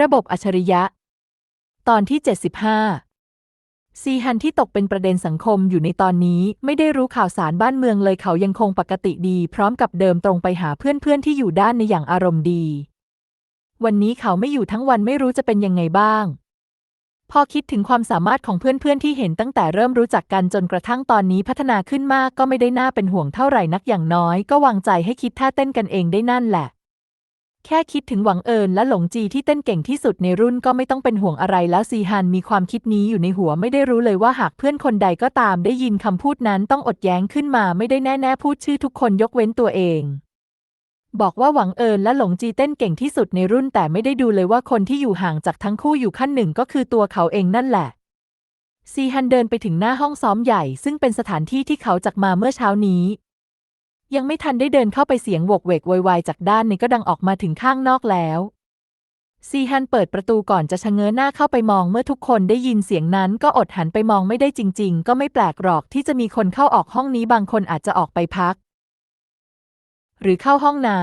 ระบบอัจฉริยะ ตอนที่ 75 ซีฮันที่ตกเป็นประเด็นสังคมอยู่ในตอนนี้ไม่ได้รู้ข่าวสารบ้านเมืองเลยเขายังคงปกติดี พร้อมกับเดิมตรงไปหาเพื่อนๆที่อยู่ด้านในอย่างอารมณ์ดี วันนี้เขาไม่อยู่ทั้งวันไม่รู้จะเป็นยังไงบ้าง พอคิดถึงความสามารถของเพื่อนๆที่เห็นตั้งแต่เริ่มรู้จักกันจนกระทั่งตอนนี้พัฒนาขึ้นมากก็ไม่ได้น่าเป็นห่วงเท่าไหร่นักอย่างน้อย ก็วางใจให้คิดท่าเต้นกันเองได้นั่นแหละ แค่คิดถึงหวังเอิญและหลงจีที่เต้นเก่งที่สุดในรุ่นก็ไม่ต้องเป็นห่วงอะไรแล้วซีฮันมีความคิดนี้อยู่ในหัวไม่ได้รู้เลยว่าหากเพื่อนคนใดก็ตามได้ยินคำพูดนั้นต้องอดแย้งขึ้นมาไม่ได้แน่ๆพูดชื่อทุกคนยกเว้นตัวเอง บอกว่าหวังเอิญและหลงจีเต้นเก่งที่สุดในรุ่นแต่ไม่ได้ดูเลยว่าคนที่อยู่ห่างจากทั้งคู่อยู่ขั้นหนึ่งก็คือตัวเขาเองนั่นแหละซีฮันเดินไปถึงหน้าห้องซ้อมใหญ่ ซึ่งเป็นสถานที่ที่เขาจักมาเมื่อเช้านี้ ยังไม่ทันได้เดินเข้าไปเสียงโวกเวกโวยวายจากด้านในก็ดังออกมาถึงข้างนอกแล้ว ซีฮันเปิดประตูก่อนจะชะเง้อหน้าเข้าไปมองเมื่อทุกคนได้ยินเสียงนั้นก็อดหันไปมองไม่ได้จริง ๆ ก็ไม่แปลกหรอกที่จะมีคนเข้าออกห้องนี้บางคนอาจจะออกไปพัก หรือเข้าห้องน้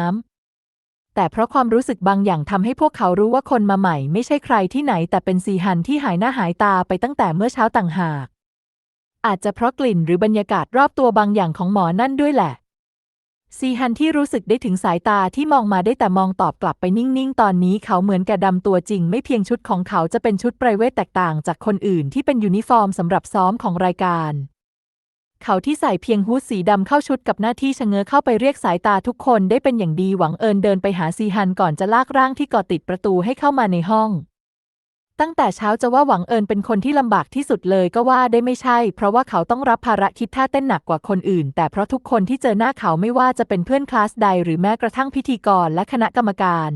ำแต่เพราะความรู้สึกบางอย่างทำให้พวกเขารู้ว่าคนมาใหม่ ไม่ใช่ใครที่ไหน แต่เป็นซีฮันที่หายหน้าหายตาไปตั้งแต่เมื่อเช้าต่างหาก อาจจะเพราะกลิ่นหรือบรรยากาศรอบตัวบางอย่างของหมอนั่นด้วยแหละ ซีฮันที่รู้สึกได้ถึงสายตาที่มองมาได้แต่มองตอบกลับไปนิ่งๆ ตอนนี้เขาเหมือนแกดำตัวจริง ไม่เพียงชุดของเขาจะเป็นชุดไพรเวทแตกต่างจากคนอื่นที่เป็นยูนิฟอร์มสำหรับซ้อมของรายการ เขาที่ใส่เพียงฮู้ดสีดำเข้าชุดกับหน้าที่ชะเง้อเข้าไปเรียกสายตาทุกคนได้เป็นอย่างดีหวังเอิญเดินไปหาซีฮันก่อนจะลากร่างที่ก่อติดประตูให้เข้ามาในห้อง ตั้งแต่เช้าจะว่าหวังเอิญเป็นคนที่ลำบากที่สุดเลยก็ว่าได้ไม่ใช่ เพราะว่าเขาต้องรับภาระคิดท่าเต้นหนักกว่าคนอื่น แต่เพราะทุกคนที่เจอหน้าเขาไม่ว่าจะเป็นเพื่อนคลาสใดหรือแม้กระทั่งพิธีกรและคณะกรรมการ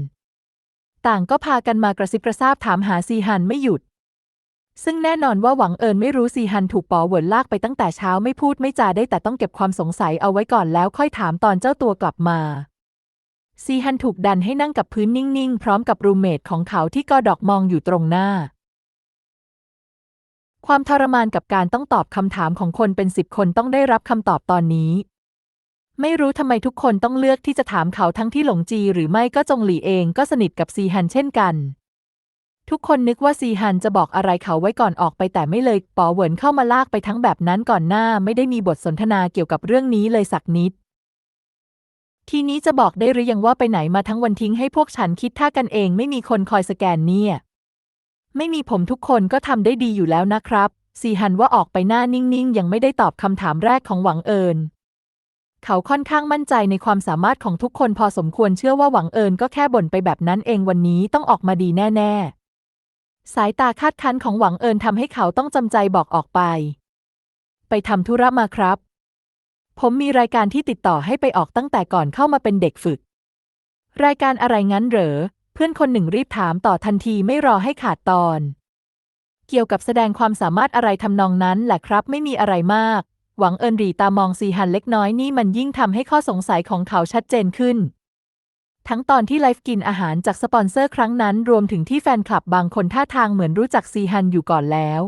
ต่างก็พากันมากระซิบกระซาบถามหาซีฮันไม่หยุด ซึ่งแน่นอนว่าหวังเอิญไม่รู้ซีฮันถูกปอเวิร์นลากไปตั้งแต่เช้าไม่พูดไม่จาได้แต่ต้องเก็บความสงสัยเอาไว้ก่อนแล้วค่อยถามตอนเจ้าตัวกลับมา ซีฮันถูกดันให้นั่งกับพื้นนิ่ง ๆ พร้อมกับรูเมทของเขาที่กอดอกมองอยู่ตรงหน้า ความทรมานกับการต้องตอบคำถามของคนเป็นสิบคนต้องได้รับคำตอบตอนนี้ ไม่รู้ทำไมทุกคนต้องเลือกที่จะถามเขาทั้งที่หลงจีหรือไม่ก็จงหลี่เองก็สนิทกับซีฮันเช่นกัน ทุกคนนึกว่าซีฮันจะบอกอะไรเขาไว้ก่อนออกไปแต่ไม่เลยปอเหวินเข้ามาลากไปทั้งแบบนั้นก่อนหน้าไม่ได้มีบทสนทนาเกี่ยวกับเรื่องนี้เลยสักนิด ทีนี้จะบอกได้หรือยังว่าไปไหนมาทั้งวันทิ้งให้พวกฉันคิดท่ากันเองไม่มีคนคอยสแกนเนี่ย ไม่มีผมทุกคนก็ทำได้ดีอยู่แล้วนะครับซีฮันว่าออกไปหน้านิ่งๆ ยังไม่ได้ตอบคำถามแรกของหวังเอิญเขาค่อนข้างมั่นใจในความสามารถของทุกคนพอสมควรเชื่อว่าหวังเอิญก็แค่บ่นไปแบบนั้นเองวันนี้ต้องออกมาดีแน่ๆ สายตาคาดคั้นของหวังเอิญทำให้เขาต้องจำใจบอกออกไป ไปทำธุระมาครับ ผมมีรายการที่ติดต่อให้ไปออกตั้งแต่ก่อนเข้ามาเป็นเด็กฝึก รายการอะไรงั้นเหรอ เพื่อนคนหนึ่งรีบถามต่อทันทีไม่รอให้ขาดตอน เกี่ยวกับแสดงความสามารถอะไรทำนองนั้นแหละครับไม่มีอะไรมาก หวังเอิญรีตามองซีฮันเล็กน้อยนี่มันยิ่งทำให้ข้อสงสัยของเขาชัดเจนขึ้น ทั้งตอนที่ไลฟ์กินอาหารจากสปอนเซอร์ครั้งนั้นรวมถึงที่แฟนคลับบางคนท่าทางเหมือนรู้จักซีฮันอยู่ก่อนแล้ว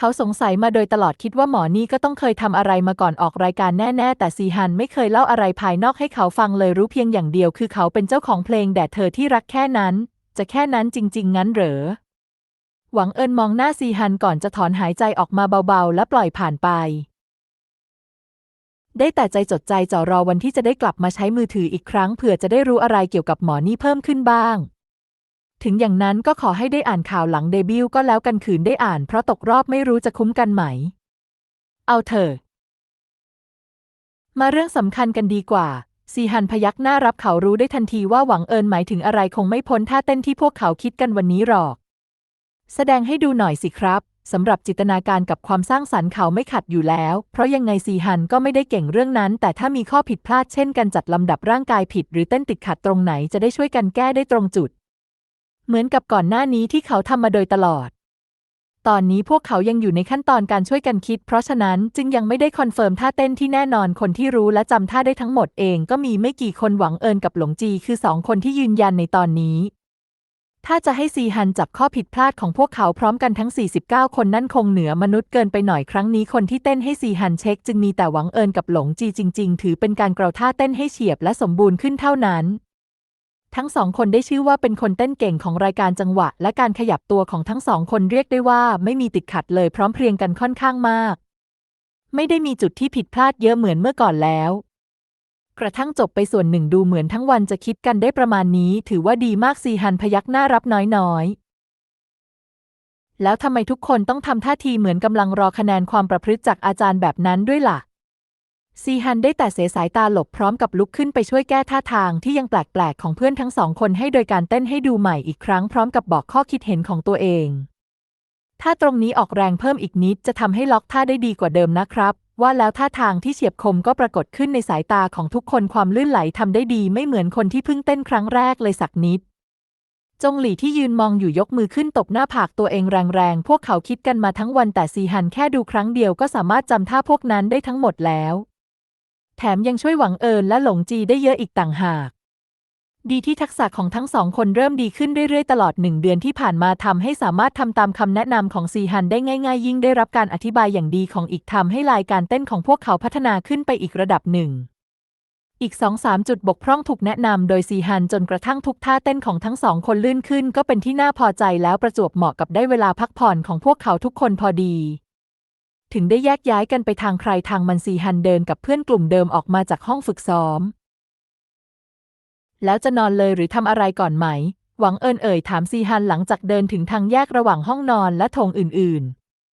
เขาสงสัยมาโดยตลอดคิดว่าหมอนี่ก็ต้องเคยทำอะไรมาก่อนออกรายการแน่ ๆ แต่ซีฮันไม่เคยเล่าอะไรภายนอกให้เขาฟังเลยรู้เพียงอย่างเดียว คือเขาเป็นเจ้าของเพลงแด่เธอที่รักแค่นั้น จะแค่นั้นจริง ๆ งั้นเหรอ หวังเอิญมองหน้าซีฮันก่อนจะถอนหายใจออกมาเบาๆ และปล่อยผ่านไป ได้แต่ใจจดใจจ่อรอวันที่จะได้กลับมาใช้มือถืออีกครั้งเผื่อจะได้รู้อะไรเกี่ยวกับหมอนี่เพิ่มขึ้นบ้าง ถึงอย่างนั้นก็ขอให้ได้อ่านข่าวหลังเดบิวต์ก็แล้วกันขืนได้อ่านเพราะตกรอบไม่รู้จะคุ้มกันไหม เอาเถอะ มาเรื่องสำคัญกันดีกว่า ซีฮันพยักหน้ารับเขารู้ได้ทันทีว่าหวังเอิญหมายถึงอะไรคงไม่พ้นท่าเต้นที่พวกเขาคิดกันวันนี้หรอก แสดงให้ดูหน่อยสิครับสำหรับจินตนาการกับความสร้างสรรค์เขาไม่ขัดอยู่แล้ว เพราะยังไงซีฮันก็ไม่ได้เก่งเรื่องนั้น แต่ถ้ามีข้อผิดพลาดเช่น การจัดลำดับร่างกายผิด หรือเต้นติดขัดตรงไหนจะได้ช่วยกันแก้ได้ตรงจุด เหมือนกับก่อนหน้านี้ที่เขาทำมาโดยตลอด ตอนนี้พวกเขายังอยู่ในขั้นตอนการช่วยกันคิด เพราะฉะนั้นจึงยังไม่ได้คอนเฟิร์มท่าเต้นที่แน่นอนคนที่รู้และจำท่าได้ทั้งหมดเองก็มีไม่กี่คนหวังเอิญกับหลงจีคือสองคนที่ยืนยันในตอนนี้ ถ้าจะให้ซีฮันจับข้อผิดพลาดของพวกเขาพร้อมกันทั้ง 49 คนนั่นคงเหนือมนุษย์เกินไปหน่อยครั้งนี้คนที่เต้นให้ซีฮันเช็ค จึงมีแต่หวังเอิญกับหลงจีจริง ๆ ถือเป็นการกล่าวท่าเต้นให้เฉียบและสมบูรณ์ขึ้นเท่านั้น ทั้งสองคนได้ชื่อว่าเป็นคนเต้นเก่งของรายการจังหวะ และการขยับตัวของทั้งสองคนเรียกได้ว่าไม่มีติดขัดเลยพร้อมเพรียงกันค่อนข้างมาก ไม่ได้มีจุดที่ผิดพลาดเยอะเหมือนเมื่อก่อนแล้ว กระทั่งจบไปส่วนหนึ่งดูเหมือนทั้งวันจะคิดกันได้ประมาณนี้ ถือว่าดีมากซีฮันพยักหน้ารับน้อยๆ แล้วทำไมทุกคนต้องทำท่าทีเหมือนกำลังรอคะแนนความประพฤติจากอาจารย์แบบนั้นด้วยล่ะ ซีฮันได้แต่เสสายตาหลบพร้อมกับลุกขึ้นไปช่วยแก้ท่าทางที่ยังแปลกๆ ของเพื่อนทั้งสองคนให้โดยการเต้นให้ดูใหม่อีกครั้งพร้อมกับบอกข้อคิดเห็นของตัวเอง ถ้าตรงนี้ออกแรงเพิ่มอีกนิดจะทำให้ล็อกท่าได้ดีกว่าเดิมนะครับ ว่าแล้วท่าทางที่เฉียบคมก็ปรากฏขึ้นในสายตาของทุกคนความลื่นไหลทำได้ดีไม่เหมือนคนที่เพิ่งเต้นครั้งแรกเลยสักนิดจงหลี่ที่ยืนมองอยู่ยกมือขึ้นตบหน้าผากตัวเองแรงๆ พวกเขาคิดกันมาทั้งวันแต่ซีฮันแค่ดูครั้งเดียวก็สามารถจำท่าพวกนั้นได้ทั้งหมดแล้ว แถมยังช่วยหวังเอิญและหลงจีได้เยอะอีกต่างหาก ดีที่ทักษะของทั้งสองคนเริ่มดีขึ้นเรื่อยๆ ตลอดหนึ่งเดือนที่ผ่านมาทำให้สามารถทำตามคำแนะนำของซีฮันได้ง่ายๆ ยิ่งได้รับการอธิบายอย่างดีของอีกทำให้ลายการเต้นของพวกเขาพัฒนาขึ้นไปอีกระดับหนึ่งอีกสองสามจุดบกพร่องถูกแนะนำโดยซีฮันจนกระทั่งทุกท่าเต้นของทั้งสองคนลื่นขึ้นก็เป็นที่น่าพอใจแล้วประจวบเหมาะกับได้เวลาพักผ่อนของพวกเขาทุกคนพอดี ถึงได้แยกย้ายกันไปทางใครทางมันซีฮันเดินกับเพื่อนกลุ่มเดิมออกมาจากห้องฝึกซ้อม แล้วจะนอนเลยหรือทำอะไรก่อนไหม หวังเอิญเอ่ยถามซีฮันหลังจากเดินถึงทางแยกระหว่างห้องนอนและโถงอื่น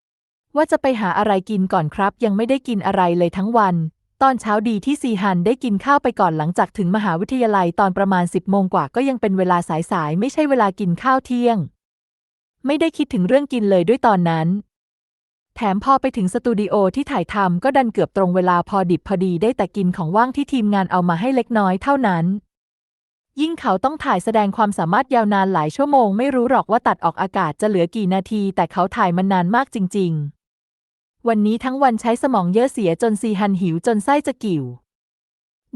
ๆ ว่าจะไปหาอะไรกินก่อนครับ ยังไม่ได้กินอะไรเลยทั้งวัน ตอนเช้าดีที่ซีฮันได้กินข้าวไปก่อนหลังจากถึงมหาวิทยาลัยตอนประมาณ 10โมงกว่าก็ยังเป็นเวลาสายๆไม่ใช่เวลากินข้าวเที่ยง ไม่ได้คิดถึงเรื่องกินเลยด้วยตอนนั้น แถมพอไปถึงสตูดิโอที่ถ่ายทำก็ดันเกือบตรงเวลาพอดิบพอดีได้แต่กินของว่างที่ทีมงานเอามาให้เล็กน้อยเท่านั้น ยิ่งเขาต้องถ่ายแสดงความสามารถยาวนานหลายชั่วโมง ไม่รู้หรอกว่าตัดออกอากาศจะเหลือกี่นาที แต่เขาถ่ายมันนานมากจริง ๆ วันนี้ทั้งวันใช้สมองเยอะเสียจนซีฮันหิวจนไส้จะกิ่ว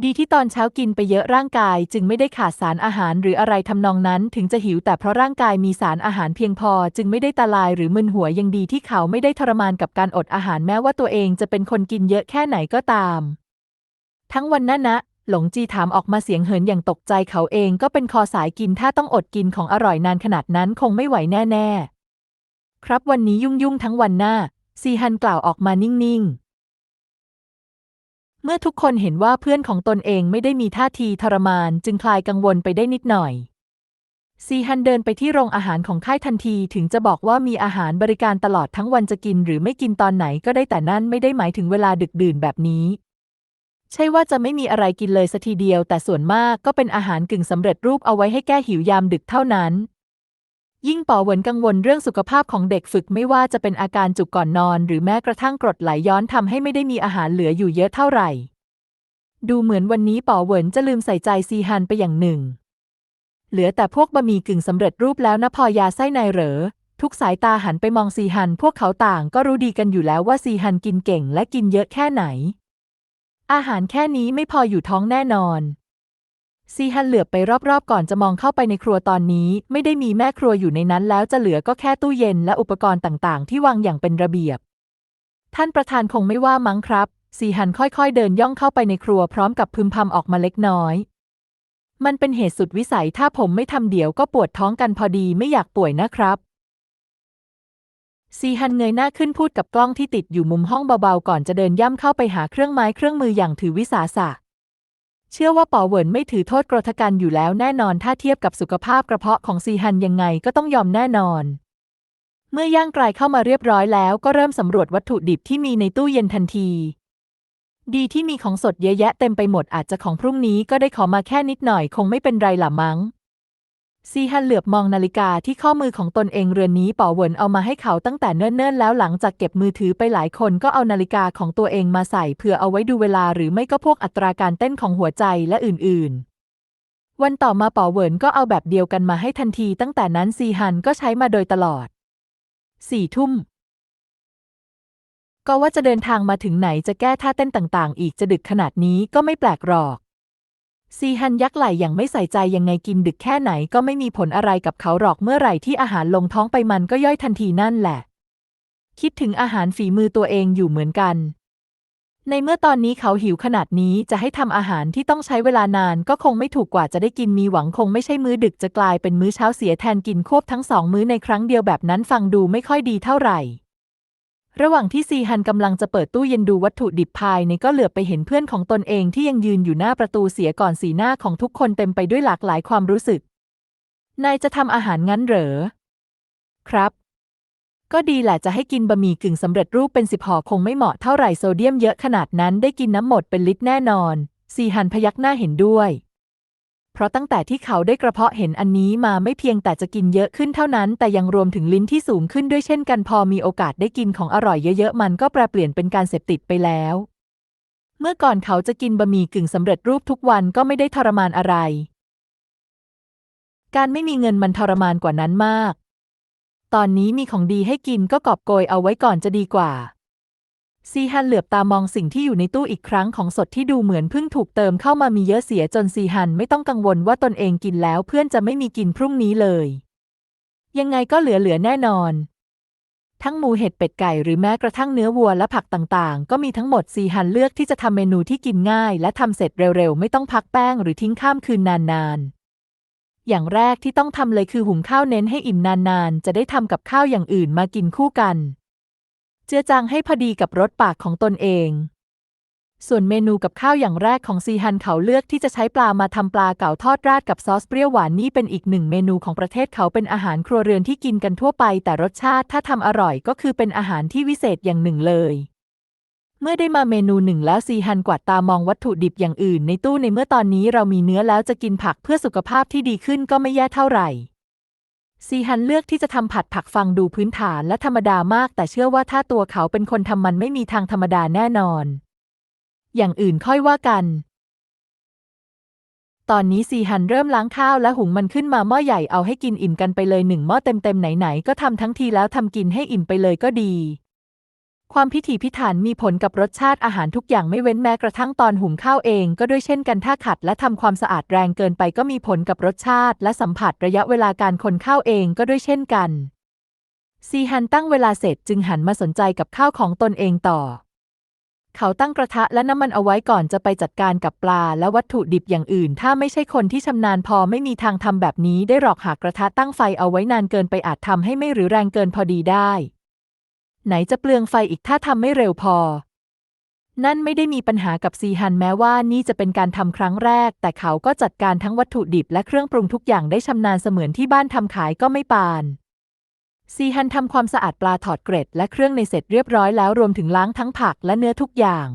ดีที่ตอนเช้ากินไปเยอะร่างกาย จึงไม่ได้ขาดสารอาหารหรืออะไรทำนองนั้น ถึงจะหิวแต่เพราะร่างกายมีสารอาหารเพียงพอ จึงไม่ได้ตาลายหรือมึนหัวยังดีที่เขาไม่ได้ทรมานกับการอดอาหารแม้ว่าตัวเองจะเป็นคนกินเยอะแค่ไหนก็ตาม ทั้งวันนั้นนะหลงจีถามออกมาเสียงเหินอย่างตกใจเขาเองก็เป็นคอสายกินถ้าต้องอดกินของอร่อยนานขนาดนั้นคงไม่ไหวแน่ ๆ ครับวันนี้ยุ่งๆทั้งวันหน้าซีฮันกล่าวออกมานิ่งๆ เมื่อทุกคนเห็นว่าเพื่อนของตนเองไม่ได้มีท่าทีทรมานจึงคลายกังวลไปได้นิดหน่อย ซีฮันเดินไปที่โรงอาหารของค่ายทันทีถึงจะบอกว่ามีอาหารบริการตลอดทั้งวันจะกินหรือไม่กินตอนไหนก็ได้แต่นั่นไม่ได้หมายถึงเวลาดึกดื่นแบบนี้ ใช่ว่าจะไม่มีอะไรกินเลยสัทีเดียว แต่ส่วนมากก็เป็นอาหารกึ่งสำเร็จรูปเอาไว้ให้แก้หิวยามดึกเท่านั้น ยิ่งป๋อเหวินกังวลเรื่องสุขภาพของเด็กฝึกไม่ว่าจะเป็นอาการจุกก่อนนอน หรือแม้กระทั่งกรดไหลย้อนทำให้ไม่ได้มีอาหารเหลืออยู่เยอะเท่าไหร่ ดูเหมือนวันนี้ป๋อเหวินจะลืมใส่ใจซีฮันไปอย่างหนึ่ง เหลือแต่พวกบะหมี่กึ่งสำเร็จรูปแล้วนะพอยาไส้ในเหรอ ทุกสายตาหันไปมองซีฮัน พวกเขาต่างก็รู้ดีกันอยู่แล้วว่าซีฮันกินเก่งและกินเยอะแค่ไหน อาหารแค่นี้ไม่พออยู่ท้องแน่นอน ซีฮันเหลือบไปรอบๆ ก่อนจะมองเข้าไปในครัวตอนนี้ ไม่ได้มีแม่ครัวอยู่ในนั้นแล้วจะเหลือก็แค่ตู้เย็นและอุปกรณ์ต่างๆ ที่วางอย่างเป็นระเบียบ ท่านประธานคงไม่ว่ามั้งครับ ซีฮันค่อยๆ เดินย่องเข้าไปในครัวพร้อมกับพึมพำออกมาเล็กน้อย มันเป็นเหตุสุดวิสัยถ้าผมไม่ทำเดี๋ยวก็ปวดท้องกันพอดีไม่อยากป่วยนะครับซีฮันเงยหน้าขึ้นพูดกับกล้องที่ติดอยู่มุมห้องเบาๆ ก่อนจะเดินย่ำเข้าไปหาเครื่องไม้เครื่องมืออย่างถือวิสาสะ เชื่อว่าป๋อเหวินไม่ถือโทษกรทกันอยู่แล้วแน่นอนถ้าเทียบกับสุขภาพกระเพาะของซีฮันยังไงก็ต้องยอมแน่นอน เมื่อย่างไกลเข้ามาเรียบร้อยแล้วก็เริ่มสำรวจวัตถุดิบที่มีในตู้เย็นทันที ดีที่มีของสดเยอะแยะเต็มไปหมดอาจจะของพรุ่งนี้ก็ได้ขอมาแค่นิดหน่อยคงไม่เป็นไรล่ะมั้ง ซีฮันเหลือบมองนาฬิกาที่ข้อมือของตนเองเรือนนี้ป๋อเหวินเอามาให้เขาตั้งแต่เนิ่นๆแล้วหลังจากเก็บมือถือไปหลายคนก็เอานาฬิกาของตัวเองมาใส่เพื่อเอาไว้ดูเวลาหรือไม่ก็พวกอัตราการเต้นของหัวใจและอื่นๆ วันต่อมาป๋อเหวินก็เอาแบบเดียวกันมาให้ทันทีตั้งแต่นั้นซีฮันก็ใช้มาโดยตลอดสี่ทุ่มก็ว่าจะเดินทางมาถึงไหนจะแก้ท่าเต้นต่างๆ อีกจะดึกขนาดนี้ก็ไม่แปลกหรอก ซีฮันยักไหล่อย่างไม่ใส่ใจยังไงกินดึกแค่ไหนก็ไม่มีผลอะไรกับเขาหรอกเมื่อไหร่ที่อาหารลงท้องไปมันก็ย่อยทันทีนั่นแหละ คิดถึงอาหารฝีมือตัวเองอยู่เหมือนกัน ในเมื่อตอนนี้เขาหิวขนาดนี้จะให้ทำอาหารที่ต้องใช้เวลานานก็คงไม่ถูกกว่าจะได้กินมีหวังคงไม่ใช่มื้อดึกจะกลายเป็นมื้อเช้าเสียแทนกินควบทั้งสองมื้อในครั้งเดียวแบบนั้นฟังดูไม่ค่อยดีเท่าไหร่ ระหว่างที่ซีฮันกำลังจะเปิดตู้เย็นดูวัตถุดิบภายในก็เหลือบไปเห็นเพื่อนของตนเองที่ยังยืนอยู่หน้าประตูเสียก่อนสีหน้าของทุกคนเต็มไปด้วยหลากหลายความรู้สึก นายจะทำอาหารงั้นเหรอ ครับ ก็ดีแหละจะให้กินบะหมี่กึ่งสำเร็จรูปเป็นสิบห่อคงไม่เหมาะเท่าไหร่โซเดียมเยอะขนาดนั้นได้กินน้ำหมดเป็นลิตรแน่นอน ซีฮันพยักหน้าเห็นด้วย เพราะตั้งแต่ที่เขาได้กระเพาะเห็นอันนี้มาไม่เพียงแต่จะกินเยอะขึ้นเท่านั้น แต่ยังรวมถึงลิ้นที่สูงขึ้นด้วยเช่นกันพอมีโอกาสได้กินของอร่อยเยอะๆ มันก็แปรเปลี่ยนเป็นการเสพติดไปแล้ว เมื่อก่อนเขาจะกินบะหมี่กึ่งสำเร็จรูปทุกวันก็ไม่ได้ทรมานอะไร การไม่มีเงินมันทรมานกว่านั้นมาก ตอนนี้มีของดีให้กินก็กอบโกยเอาไว้ก่อนจะดีกว่า ซีฮันเหลือบตามองสิ่งที่อยู่ในตู้อีกครั้งของสดที่ดูเหมือนเพิ่งถูกเติมเข้ามามีเยอะเสียจนซีฮันไม่ต้องกังวลว่าตนเองกินแล้วเพื่อนจะไม่มีกินพรุ่งนี้เลย ยังไงก็เหลือๆแน่นอน ทั้งหมูเห็ดเป็ดไก่หรือแม้กระทั่งเนื้อวัวและผักต่างๆ ก็มีทั้งหมดซีฮันเลือกที่จะทำเมนูที่กินง่าย และทำเสร็จเร็วๆ ไม่ต้องพักแป้งหรือทิ้งข้ามคืนนานๆอย่างแรกที่ต้องทำเลยคือหุงข้าวเน้นให้อิ่มนานๆ จะได้ทำกับข้าวอย่างอื่นมากินคู่กัน เจือจางให้พอดีกับรสปากของตนเอง ส่วนเมนูกับข้าวอย่างแรกของซีฮันเขาเลือกที่จะใช้ปลามาทำปลาเก๋าทอดราดกับซอสเปรี้ยวหวานนี่เป็นอีกหนึ่งเมนูของประเทศเขาเป็นอาหารครัวเรือนที่กินกันทั่วไป แต่รสชาติถ้าทำอร่อยก็คือเป็นอาหารที่วิเศษอย่างหนึ่งเลยเมื่อได้มาเมนูหนึ่งแล้วซีฮันกวาดตามองวัตถุดิบอย่างอื่นในตู้ในเมื่อตอนนี้เรามีเนื้อแล้วจะกินผักเพื่อสุขภาพที่ดีขึ้นก็ไม่แย่เท่าไหร่ ซีฮันเลือกที่จะทำผัดผักฟังดูพื้นฐานและธรรมดามาก แต่เชื่อว่าถ้าตัวเขาเป็นคนทำมันไม่มีทางธรรมดาแน่นอน อย่างอื่นค่อยว่ากัน ตอนนี้ซีฮันเริ่มล้างข้าวและหุงมันขึ้นมาหม้อใหญ่เอาให้กินอิ่มกันไปเลยหนึ่งหม้อเต็มๆไหนๆก็ทำทั้งทีแล้วทำกินให้อิ่มไปเลยก็ดี ความพิถีพิถันมีผลกับรสชาติอาหารทุกอย่างไม่เว้นแม้กระทั่งตอนหุงข้าวเองก็ด้วยเช่นกันถ้าขัดและทำความสะอาดแรงเกินไปก็มีผลกับรสชาติ และสัมผัสระยะเวลาการคนข้าวเองก็ด้วยเช่นกัน ซีฮันตั้งเวลาเสร็จจึงหันมาสนใจกับข้าวของตนเองต่อ เขาตั้งกระทะและน้ำมันเอาไว้ก่อนจะไปจัดการกับปลาและวัตถุดิบอย่างอื่น ถ้าไม่ใช่คนที่ชำนาญพอไม่มีทางทำแบบนี้ได้หรอกหากกระทะตั้งไฟเอาไว้นานเกินไปอาจทำให้ไม่หรือแรงเกินพอดีได้ ไหนจะเปลืองไฟอีกถ้าทำไม่เร็วพอ นั่นไม่ได้มีปัญหากับซีฮันแม้ว่านี่จะเป็นการทำครั้งแรก แต่เขาก็จัดการทั้งวัตถุดิบและเครื่องปรุงทุกอย่างได้ชำนาญเสมือนที่บ้านทำขายก็ไม่ปานซีฮันทำความสะอาดปลาถอดเกร็ดและเครื่องในเสร็จเรียบร้อยแล้วรวมถึงล้างทั้งผักและเนื้อทุกอย่าง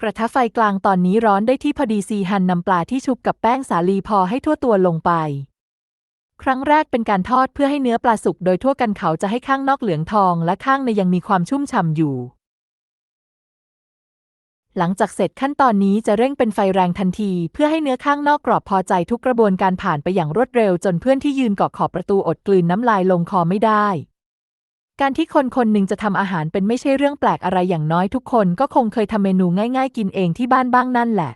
กระทะไฟกลางตอนนี้ร้อนได้ที่พอดีซีฮันนำปลาที่ชุบกับแป้งสาลีพอให้ทั่วตัวลงไป ครั้งแรกเป็นการทอดเพื่อให้เนื้อปลาสุกโดยทั่วกันเขาจะให้ข้างนอกเหลืองทองและข้างในยังมีความชุ่มฉ่ำอยู่ หลังจากเสร็จขั้นตอนนี้จะเร่งเป็นไฟแรงทันที เพื่อให้เนื้อข้างนอกกรอบพอใจทุกกระบวนการผ่านไปอย่างรวดเร็ว จนเพื่อนที่ยืนเกาะขอบประตูอดกลืนน้ำลายลงคอไม่ได้ การที่คนคนหนึ่งจะทำอาหารเป็นไม่ใช่เรื่องแปลกอะไรอย่างน้อยทุกคน ก็คงเคยทำเมนูง่าย ๆ กินเองที่บ้านบ้างนั่นแหละ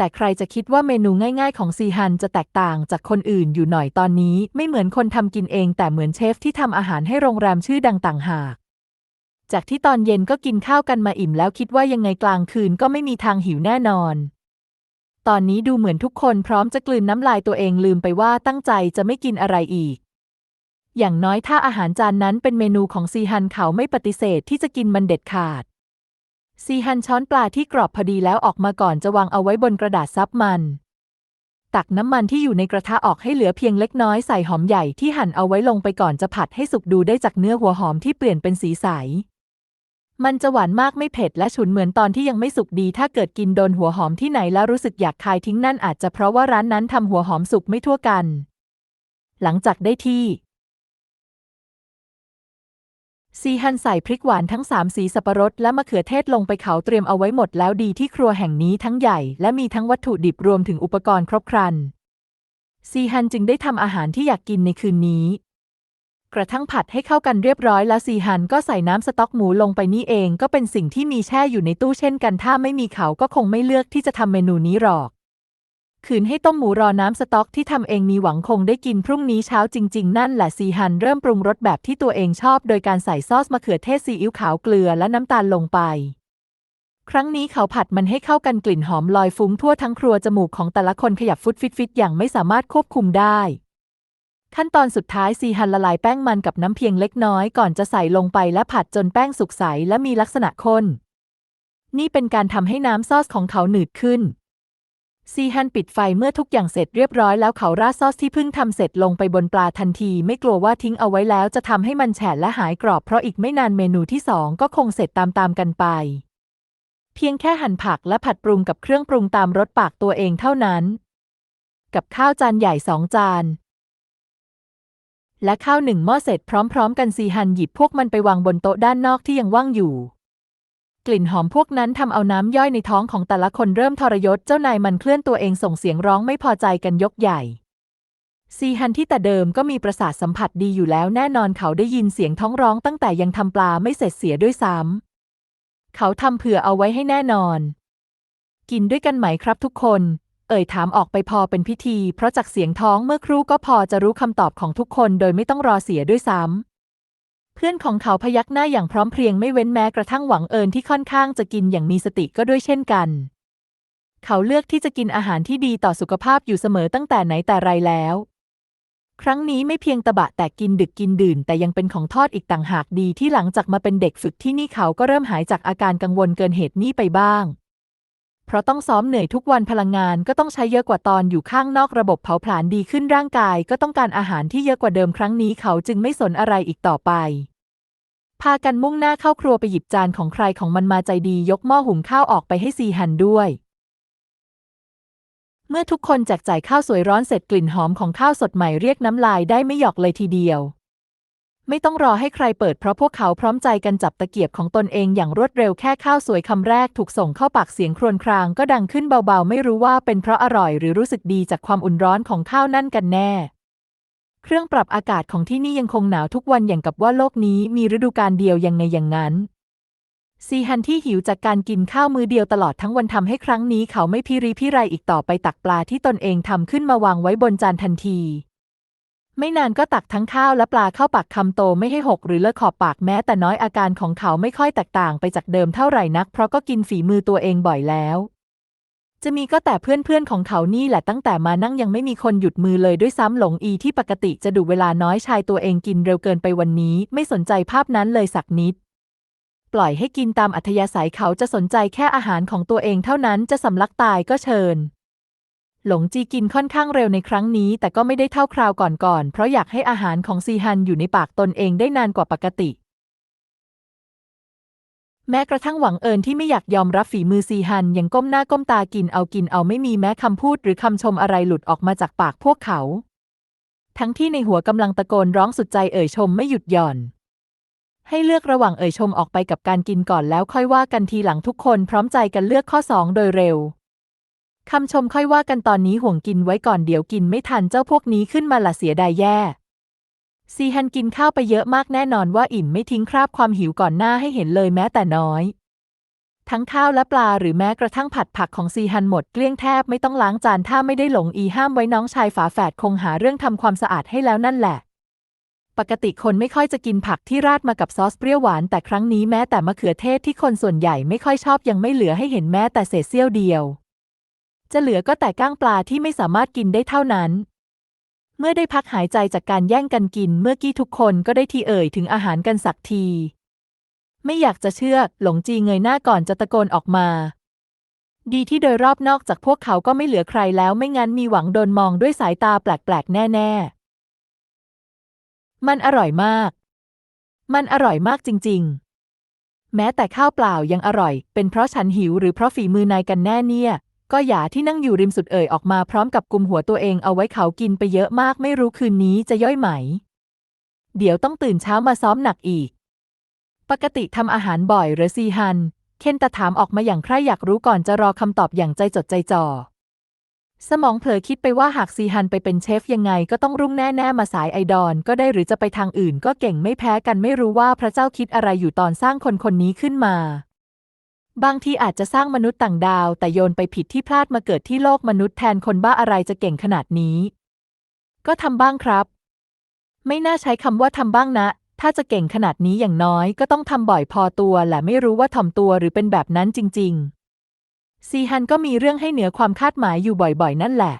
แต่ใครจะคิดว่าเมนูง่ายๆของซีฮันจะแตกต่างจากคนอื่นอยู่หน่อยตอนนี้ ไม่เหมือนคนทำกินเอง แต่เหมือนเชฟที่ทำอาหารให้โรงแรมชื่อดังต่างหาก จากที่ตอนเย็นก็กินข้าวกันมาอิ่มแล้วคิดว่ายังไงกลางคืนก็ไม่มีทางหิวแน่นอน ตอนนี้ดูเหมือนทุกคนพร้อมจะกลืนน้ำลายตัวเองลืมไปว่าตั้งใจจะไม่กินอะไรอีก อย่างน้อยถ้าอาหารจานนั้นเป็นเมนูของซีฮันเขาไม่ปฏิเสธที่จะกินมันเด็ดขาด ซีฮันช้อนปลาที่กรอบพอดีแล้วออกมาก่อนจะวางเอาไว้บนกระดาษซับมัน ตักน้ำมันที่อยู่ในกระทะออกให้เหลือเพียงเล็กน้อยใส่หอมใหญ่ที่หั่นเอาไว้ลงไปก่อนจะผัดให้สุกดูได้จากเนื้อหัวหอมที่เปลี่ยนเป็นสีใส มันจะหวานมากไม่เผ็ดและฉุนเหมือนตอนที่ยังไม่สุกดี ถ้าเกิดกินโดนหัวหอมที่ไหนแล้วรู้สึกอยากคายทิ้งนั่นอาจจะเพราะว่าร้านนั้นทำหัวหอมสุกไม่ทั่วกัน หลังจากได้ที่ ซีฮันใส่พริกหวานทั้งสามสีสับปะรดและมะเขือเทศลงไปเขาเตรียมเอาไว้หมดแล้วดีที่ครัวแห่งนี้ทั้งใหญ่ และมีทั้งวัตถุดิบรวมถึงอุปกรณ์ครบครัน ซีฮันจึงได้ทำอาหารที่อยากกินในคืนนี้ กระทั่งผัดให้เข้ากันเรียบร้อยแล้วซีฮันก็ใส่น้ำสต๊อกหมูลงไปนี่เองก็เป็นสิ่งที่มีแช่อยู่ในตู้เช่นกันถ้าไม่มีเขาก็คงไม่เลือกที่จะทำเมนูนี้หรอก ขืนให้ต้มหมูรอน้ำสต๊อกที่ทำเองมีหวังคงได้กินพรุ่งนี้เช้าจริง ๆ นั่นแหละซีฮันเริ่มปรุงรสแบบที่ตัวเองชอบ โดยการใส่ซอสมะเขือเทศซีอิ๊วขาวเกลือและน้ำตาลลงไป ครั้งนี้เขาผัดมันให้เข้ากันกลิ่นหอมลอยฟุ้งทั่วทั้งครัวจมูกของแต่ละคนขยับฟุดฟิตฟิตอย่างไม่สามารถควบคุมได้ ขั้นตอนสุดท้ายซีฮันละลายแป้งมันกับน้ำเพียงเล็กน้อยก่อนจะใส่ลงไปและผัดจนแป้งสุกใสและมีลักษณะข้นนี่เป็นการทำให้น้ำซอสของเขาหนืดขึ้น ซีฮันปิดไฟเมื่อทุกอย่างเสร็จเรียบร้อยแล้วเขาราดซอสที่เพิ่งทำเสร็จลงไปบนปลาทันที ไม่กลัวว่าทิ้งเอาไว้แล้วจะทำให้มันแฉะและหายกรอบเพราะอีกไม่นานเมนูที่สองก็คงเสร็จตามๆกันไป เพียงแค่หั่นผักและผัดปรุงกับเครื่องปรุงตามรสปากตัวเองเท่านั้น กับข้าวจานใหญ่สองจาน และข้าวหนึ่งหม้อเสร็จพร้อม ๆ กันซีฮันหยิบพวกมันไปวางบนโต๊ะด้านนอกที่ยังว่างอยู่ กลิ่นหอมพวกนั้นทำเอาน้ำย่อยในท้องของแต่ละคนเริ่มทรยศเจ้านายมันเคลื่อนตัวเองส่งเสียงร้องไม่พอใจกันยกใหญ่ ซีฮันที่แต่เดิมก็มีประสาทสัมผัสดีอยู่แล้วแน่นอนเขาได้ยินเสียงท้องร้องตั้งแต่ยังทำปลาไม่เสร็จเสียด้วยซ้ำเขาทำเผื่อเอาไว้ให้แน่นอน กินด้วยกันไหมครับทุกคน เอ่ยถามออกไปพอเป็นพิธี เพราะจากเสียงท้องเมื่อครู่ก็พอจะรู้คำตอบของทุกคนโดยไม่ต้องรอเสียด้วยซ้ำ เพื่อนของเขาพยักหน้าอย่างพร้อมเพรียงไม่เว้นแม้กระทั่งหวังเอิญที่ค่อนข้างจะกินอย่างมีสติก็ด้วยเช่นกัน เขาเลือกที่จะกินอาหารที่ดีต่อสุขภาพอยู่เสมอตั้งแต่ไหนแต่ไรแล้ว ครั้งนี้ไม่เพียงตะบะแต่กินดึกกินดื่น แต่ยังเป็นของทอดอีกต่างหากดีที่หลังจากมาเป็นเด็กฝึกที่นี่เขาก็เริ่มหายจากอาการกังวลเกินเหตุนี้ไปบ้าง เพราะต้องซ้อมเหนื่อยทุกวันพลังงานก็ต้องใช้เยอะกว่าตอนอยู่ข้างนอกระบบเผาผลาญดีขึ้นร่างกายก็ต้องการอาหารที่เยอะกว่าเดิมครั้งนี้เขาจึงไม่สนอะไรอีกต่อไป พากันมุ่งหน้าเข้าครัวไปหยิบจานของใครของมันมาใจดียกหม้อหุงข้าวออกไปให้ซีฮันด้วยเมื่อทุกคนแจกจ่ายข้าวสวยร้อนเสร็จกลิ่นหอมของข้าวสดใหม่เรียกน้ำลายได้ไม่หยอกเลยทีเดียว ไม่ต้องรอให้ใครเปิดเพราะพวกเขาพร้อมใจกันจับตะเกียบของตนเองอย่างรวดเร็วแค่ข้าวสวยคำแรกถูกส่งเข้าปากเสียงครวญครางก็ดังขึ้นเบาๆ ไม่รู้ว่าเป็นเพราะอร่อยหรือรู้สึกดีจากความอุ่นร้อนของข้าวนั่นกันแน่ เครื่องปรับอากาศของที่นี่ยังคงหนาวทุกวันอย่างกับว่าโลกนี้มีฤดูกาลเดียวยังไงอย่างนั้นซีฮันที่หิวจากการกินข้าวมือเดียวตลอดทั้งวันทำให้ครั้งนี้เขาไม่พิริพิไรอีกต่อไปตักปลาที่ตนเองทำขึ้นมาวางไว้บนจานทันที ไม่นานก็ตักทั้งข้าวและปลาเข้าปากคำโตไม่ให้หกหรือเลอะขอบปากแม้แต่น้อยอาการของเขาไม่ค่อยแตกต่างไปจากเดิมเท่าไหร่นัก เพราะก็กินฝีมือตัวเองบ่อยแล้ว จะมีก็แต่เพื่อนๆของเขานี่แหละตั้งแต่มานั่งยังไม่มีคนหยุดมือเลยด้วยซ้ำหลงอีที่ปกติจะดูเวลาน้อยชายตัวเองกินเร็วเกินไปวันนี้ ไม่สนใจภาพนั้นเลยสักนิด ปล่อยให้กินตามอัธยาศัยเขาจะสนใจแค่อาหารของตัวเองเท่านั้นจะสำลักตายก็เชิญ หลงจีกินค่อนข้างเร็วในครั้งนี้ แต่ก็ไม่ได้เท่าคราวก่อนๆ เพราะอยากให้อาหารของซีฮันอยู่ในปากตนเองได้นานกว่าปกติ แม้กระทั่งหวังเอิญที่ไม่อยากยอมรับฝีมือซีฮันยังก้มหน้าก้มตากินเอากินเอาไม่มีแม้คำพูดหรือคำชมอะไรหลุดออกมาจากปากพวกเขา ทั้งที่ในหัวกำลังตะโกนร้องสุดใจเอ่ยชมไม่หยุดหย่อนให้เลือกระหว่างเอ่ยชมออกไปกับการกินก่อนแล้วค่อยว่ากันทีหลังทุกคนพร้อมใจกันเลือกข้อสองโดยเร็ว คำชมค่อยว่ากันตอนนี้ห่วงกินไว้ก่อนเดี๋ยวกินไม่ทันเจ้าพวกนี้ขึ้นมาละเสียดายแย่ซีฮันกินข้าวไปเยอะมากแน่นอนว่าอิ่มไม่ทิ้งคราบความหิวก่อนหน้าให้เห็นเลยแม้แต่น้อย ทั้งข้าวและปลาหรือแม้กระทั่งผัดผักของซีฮันหมดเกลี้ยงแทบไม่ต้องล้างจานถ้าไม่ได้หลงอีห้ามไว้น้องชายฝาแฝดคงหาเรื่องทำความสะอาดให้แล้วนั่นแหละ ปกติคนไม่ค่อยจะกินผักที่ราดมากับซอสเปรี้ยวหวานแต่ครั้งนี้แม้แต่มะเขือเทศที่คนส่วนใหญ่ไม่ค่อยชอบยังไม่เหลือให้เห็นแม้แต่เศษเสี้ยวเดียว จะเหลือก็แต่ก้างปลาที่ไม่สามารถกินได้เท่านั้น เมื่อได้พักหายใจจากการแย่งกันกินเมื่อกี้ทุกคนก็ได้ทีเอ่ยถึงอาหารกันสักที ไม่อยากจะเชื่อ หลงจีเงยหน้าก่อนจะตะโกนออกมา ดีที่โดยรอบนอกจากพวกเขาก็ไม่เหลือใครแล้วไม่งั้นมีหวังโดนมองด้วยสายตาแปลกๆ แน่ๆ มันอร่อยมาก มันอร่อยมากจริง ๆ แม้แต่ข้าวเปล่ายังอร่อย เป็นเพราะฉันหิวหรือเพราะฝีมือนายกันแน่เนี่ย ก็หยาที่นั่งอยู่ริมสุดเอ่ยออกมาพร้อมกับกุมหัวตัวเองเอาไว้เขากินไปเยอะมากไม่รู้คืนนี้จะย่อยไหม เดี๋ยวต้องตื่นเช้ามาซ้อมหนักอีก ปกติทำอาหารบ่อยหรือซีฮัน เคนตะถามออกมาอย่างใคร่อยากรู้ก่อนจะรอคำตอบอย่างใจจดใจจ่อ สมองเผลอคิดไปว่าหากซีฮันไปเป็นเชฟยังไงก็ต้องรุ่งแน่ๆมาสายไอดอนก็ได้หรือจะไปทางอื่นก็เก่งไม่แพ้กันไม่รู้ว่าพระเจ้าคิดอะไรอยู่ตอนสร้างคนคนนี้ขึ้นมา บางทีอาจจะสร้างมนุษย์ต่างดาว แต่โยนไปผิดที่พลาดมาเกิดที่โลกมนุษย์แทนคนบ้าอะไรจะเก่งขนาดนี้ ก็ทำบ้างครับ ไม่น่าใช้คำว่าทำบ้างนะ ถ้าจะเก่งขนาดนี้อย่างน้อยก็ต้องทำบ่อยพอตัวและไม่รู้ว่าถ่อมตัวหรือเป็นแบบนั้นจริง ๆ ซีฮันก็มีเรื่องให้เหนือความคาดหมายอยู่บ่อยๆ นั่นแหละ